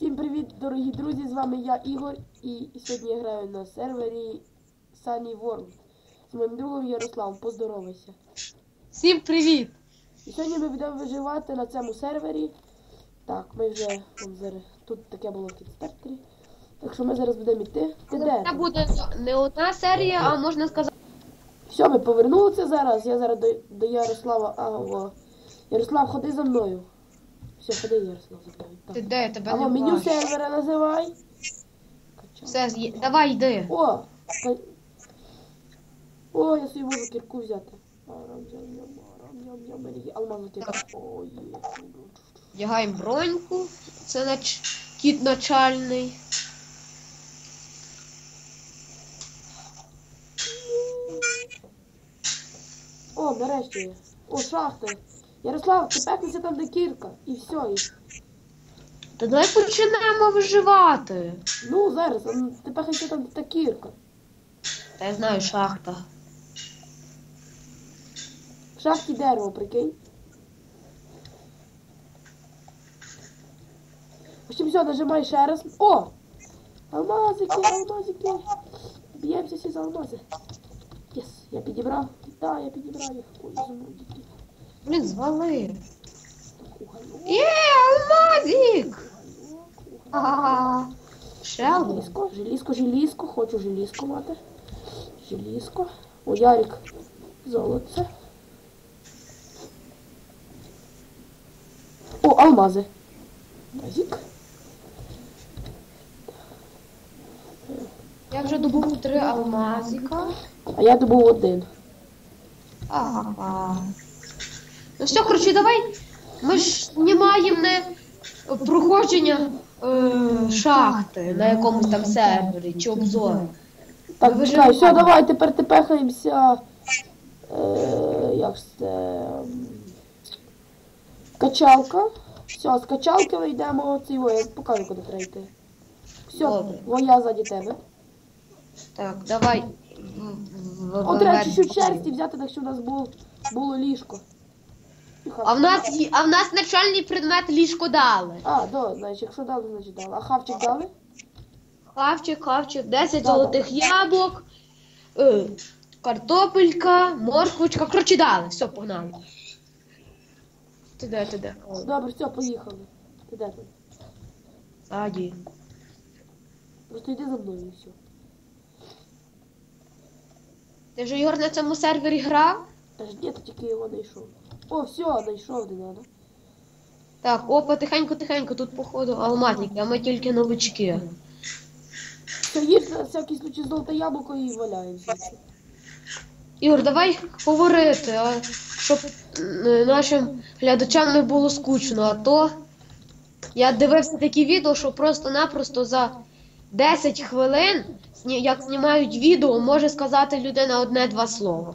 Всім привіт, дорогі друзі! З вами я Ігор і сьогодні я граю на сервері Sunny World з моїм другом Ярославом. Поздоровайся. Всім привіт! І сьогодні ми будемо виживати на цьому сервері. Так, ми вже вон зараз тут таке було в кінспекторі. Так що ми зараз будемо йти. Ти де? Це буде не одна серія, а можна сказати. Все, ми повернулися зараз. Я зараз до, до Ярослава. А, о. Ярослав, ходи за мною. Все, мною. Ти Так. де тебе Або не меню бачу. сервера називай. Все, з'є- давай йди. О! О, я собі можу кірку взяти. Арам-ням-ням, арам-ням-ням, в мене алмазна кірка. О, є. Вдягаємо броньку. Це нач... кіт начальний. О, нарешті. О, шахта. Ярослав, ти пекнися там, де кірка. І все. І... Та давай почнемо виживати. Ну, зараз, а, ну, ти пекнися там, де та кірка. Та я знаю, шахта. В шахті дерево, прикинь. Потім все, нажимай ще раз. О! Алмазики, алмазики. Б'ємося всі за алмази. Єс, я підібрав. Так, я підібрав їх. Ой, зумрудики. Блін, звали. Є, алмазик! А, один. Желізко, желізко, желізко, хочу желізко мати. Желізко. О, Ярик. Золоце. О, алмази. Тазик. Я вже добув три алмазика. А я добув один. Ага. Ну все, коротше, давай. Ми ж знімаємо не проходження е, шахти на якомусь там сервері чи обзор. Так, Ви чекай, вже- все, давай, тепер тепехаємося. Е, як ж це. м, Качалка. Все, з качалки ми йдемо цей о, я покажу, куди треба йти. Все, Добре. я ззаді тебе. Так, давай. в- в- О, треба в- чуть-чуть шерсті взяти, так що у нас було, було ліжко. А в нас є- а в нас начальний предмет ліжко дали. А, да, значить, якщо дали, значить дали. А хавчик дали? Хавчик, хавчик, 10 Да, золотих яблук, е, картопелька, морквочка. Коротше, дали. Все, погнали. Ти де, ти? О, Добре, все, поїхали. Тут? Ззаді. Просто йди за мною і все. Ти ж Ігор на цьому сервері грав? Та ж ні, тільки його знайшов. О, все, знайшов, не надо. Так, о, потихеньку-тихеньку, тут походу алмазники, а ми тільки новички. Все, їж на всякий случай золоте яблуко і валяємося. Ігор, давай говорити, а, щоб е, нашим глядачам не було скучно, а то я дивився такі відео, що просто-напросто за 10 хвилин, зні- як знімають відео, може сказати людина одне-два слова.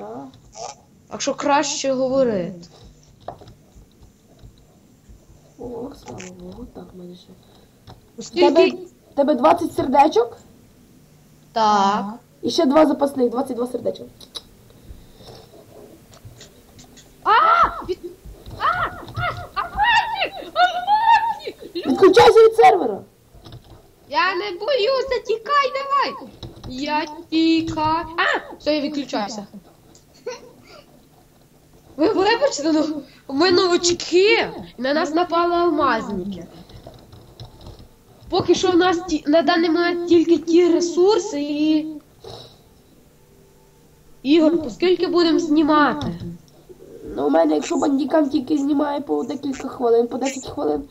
Да. Так що краще говорити. О, слава Богу, так, в мене ще. Тебе, тебе 20 сердечок Так. і ще два запасних, 22 сердечок. А! А! А! Відключайся від сервера. Я не боюся, тікай давай. Я тікаю. А, все, я відключаюся. Ви вибачте, ну ми новачки. На нас напали алмазники. Поки що в нас ті, на даний момент тільки ті ресурси і. Ігор, оскільки будемо знімати? Ну, у мене, якщо бандікам тільки знімає по декілька хвилин, по 10 хвилин,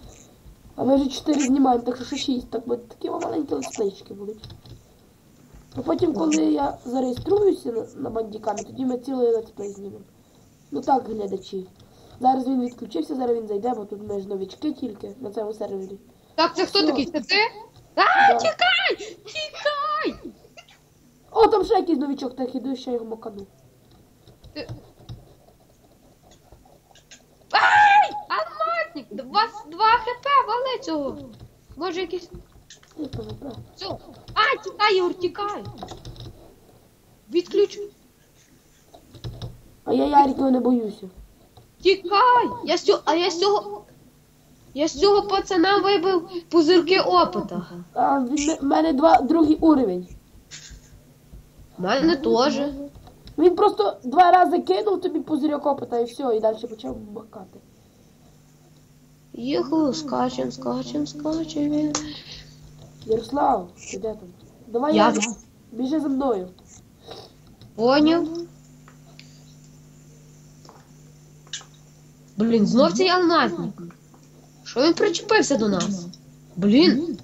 а ми вже 4 знімаємо, так що 6, так буде такі маленькі летсплейчики будуть. А потім, коли я зареєструюся на, на бандікамі, тоді ми цілий летсплей знімемо. Ну так, глядачі. Зараз він відключився, зараз він зайде, бо тут ми ж новички тільки на цьому сервері. Так, це хто такий? Це ти? А, Да. тікай! Тікай! О, там ще якийсь новичок, так іду, ще його макану. Ти- Ай! Алмазник! Два, два хп, вали цього! Може якийсь. Ні, ПВП. Все. А, тікай, Юр, тікай! Відключу. А я Ярикова не боюся. Тікай! Я з цього. А я з цього. Я з цього пацана вибив пузирки опита. А в мене два другий уровень. У мене теж. Він просто два рази кинув тобі пузирьок опита і все, і далі почав бахкати. Їху, скачем, скачем, скачем. Ярослав, ти де там? Давай Я я... біжи за мною. поняв. Блін, знов цей алмазник. Що він причепився до нас? Блін,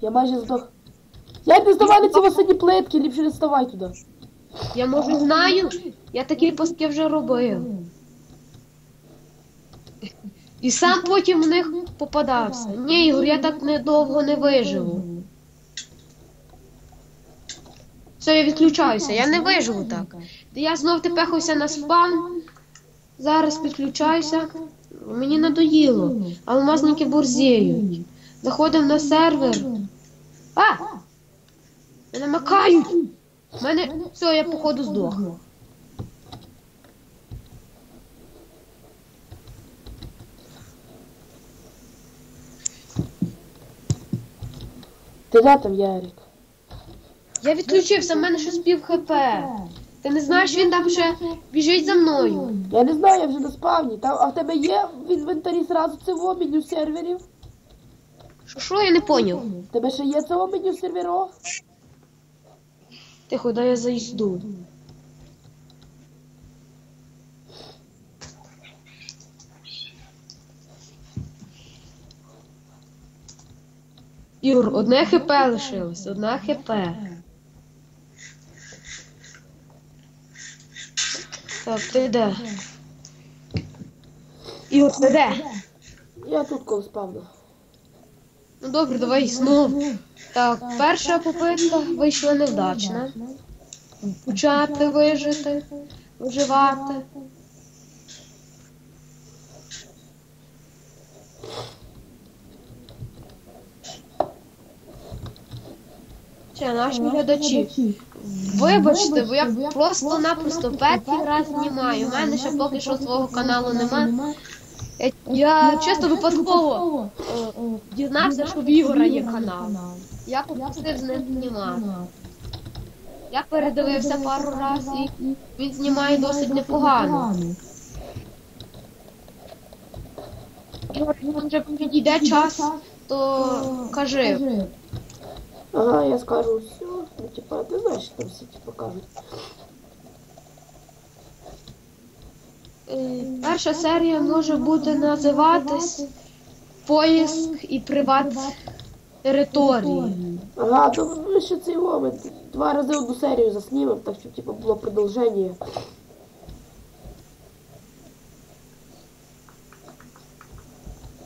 Я майже здох. Я не на ці восені плитки, ліпше не ставай туди. я може знаю, я такі паски вже робив. І сам потім в них попадався. Ні, Ігор, я так недовго не виживу. Все, я відключаюся, я не виживу так. Я знов тепехався на спам. Зараз підключаюся. Мені надоїло. Алмазники борзіють. Заходимо на сервер. А! Мене макають! Мене. Все, я походу здох. Ти де там, Ярик? Я відключився, в мене щось пів хп. Ти не знаєш, він там ще біжить за мною. Я не знаю, я вже на спавні. Там, а в тебе є в інвентарі зразу це меню серверів? Що, що я не поняв? В Тебе ще є це меню серверов? Тихо, дай я заїзду. Юр, одне хп лишилось, одне хп. Так, ти де? Юр, ти де? Я тут коло спавну. Ну добре, давай знову. Так, перша попитка вийшла невдачна. Почати вижити, виживати. Ще наші глядачі. Вибачте, бо я просто-напросто перший раз знімаю. У мене ще поки що свого каналу нема. Я, я чисто випадково е, дізнався, що в Ігора є канал. Я попросив з ним знімати. Я передивився пару разів і він знімає досить непогано. Ігор, може підійде час, то кажи. Ага, я скажу все. Ну, типа, ти знаєш, що там всі типа кажуть. Е, Перша серія може бути називатись Поїзд і приват території. Ага, то ми ще цей момент. Два рази одну серію заснімемо, так щоб типа було продовження.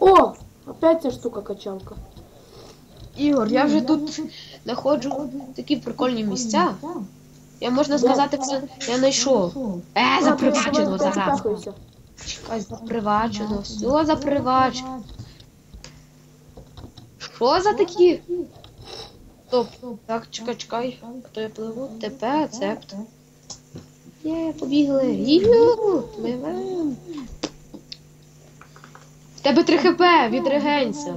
О! Опять ця штука качалка. Ігор, я вже тут знаходжу такі прикольні місця. Я можна сказати, все я знайшов. Е, запривачено зараз. Чекай, запривачено, все запривачено. Що за такі? Стоп. Так, чекай, чекай. Хто я пливу? ТП, цепт. Є, побігли. Ю, пливем. В тебе 3 хп, відрегенься.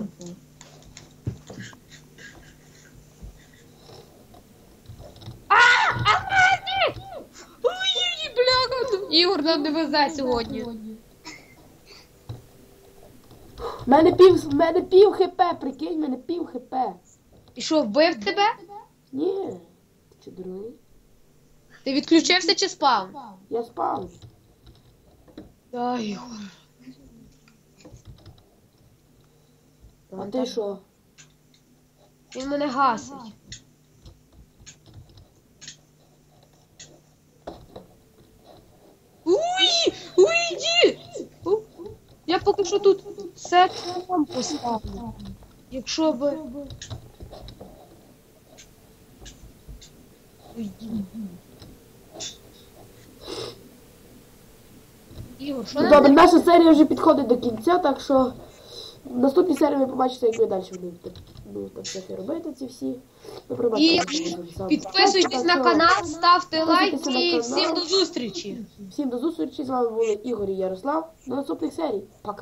А, а, ні! Ой, бляха, Ігор нам не везе сьогодні. Мене пів, мене пів хп, прикинь, мене пів хп. І що, вбив тебе? Ні. Ти чи дурний? Ти відключився чи спав? Я спав. Да, Ігор. А ти що? Він мене гасить. Уй! Уйди! У, Я поки що тут все там поставлю. Якщо би. Ігор, що Ну, Добре, наша серія вже підходить до кінця, так що В наступній серії ви побачите, як ми далі ну, там всякі робити ці всі. Ви І підписуйтесь на канал, ставте лайки і всім до зустрічі. Всім до зустрічі, з вами були Ігор і Ярослав. До наступних серій. Пока.